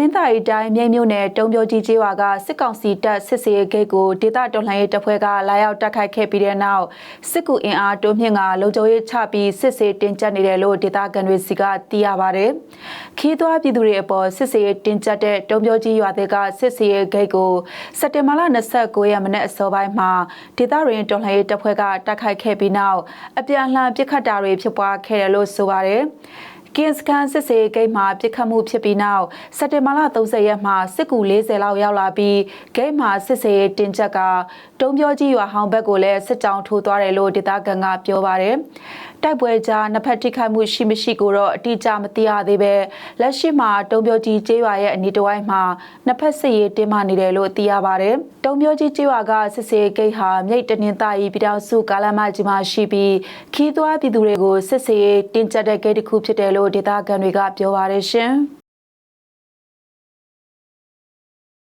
နင်္သာရီတိုင်းမြိတ်မြို့နယ်တုံးပြောကြီးကျေးရွာကစစ်ကောင်စီတပ်စစ်စေးဂိတ်ကိုဒေသတော်လှန်ရေးတပ်ဖွဲ့ကလာရောက်တိုက်ခိုက်ခဲ့ပြီးတဲ့နောက်စစ်ကူအင်အားတိုးမြင့်ကလုံခြုံရေးချပြီးစစ်စေးတင်ကြပ်နေတယ်လို့ဒေသခံတွေစီကသိရပါတယ်။ခီးသွွားပြည်သူတွေအပေါ်စစ်စေးတင်ကြပ်တဲ့တုံးပြောကြီးရွာတွေကစစ်စေးဂိတ်ကိုစက်တင်ဘာလ29ရက်မနေ့အစောပိုင်းမှာဒေသရင်းတော်လှန်ရေးတပ်ဖွဲ့ကတိုက်ခိုက်ခဲ့ပြီးနောက်အပြန်အလှန်ပစ်ခတ်တာတွေဖြစ်ပွားခဲ့တယ်လို့ဆိုပါတယ်။ ကင်းစကန်စစ်စေးဂိတ်မှာပြစ်ခတ်မှုဖြစ်ပြီးနောက်စက်တင်ဘာလ30ရက်မှာစစ်ကူ40လောက်ရောက်လာပြီးဂိတ်မှာစစ်စေးတင်ချက်ကတုံးပြောကြီးရွာဟောင်းဘက်ကိုလည်းစစ်ကြောင်းထိုးသွားတယ်လို့ဒေသခံကပြောပါတယ်။ တိုက်ပွဲကြားနှစ်ဖက်ထိခိုက်မှုရှိမရှိကိုတော့အတိအကျမသိရသေးပဲလက်ရှိမှာတုံးပြောကြီးကျေးရွာရဲ့အနီးတစ်ဝိုက်မှာနှစ်ဖက်စစ်ရေးတင်းမာနေတယ်လို့သိရပါတယ်။တုံးပြောကြီးကျေးရွာကစစ်စေးဂိတ်ဟာမြိတ်တနင်္သာရီပြည်တော်စုကာလမကြီးမှာရှိပြီးခီးသွွားပြည်သူတွေကိုစစ်စေးတင်းကျပ်တဲ့ဂိတ်တစ်ခုဖြစ်တယ်လို့ဒေသခံတွေကပြောပါတယ်ရှင်။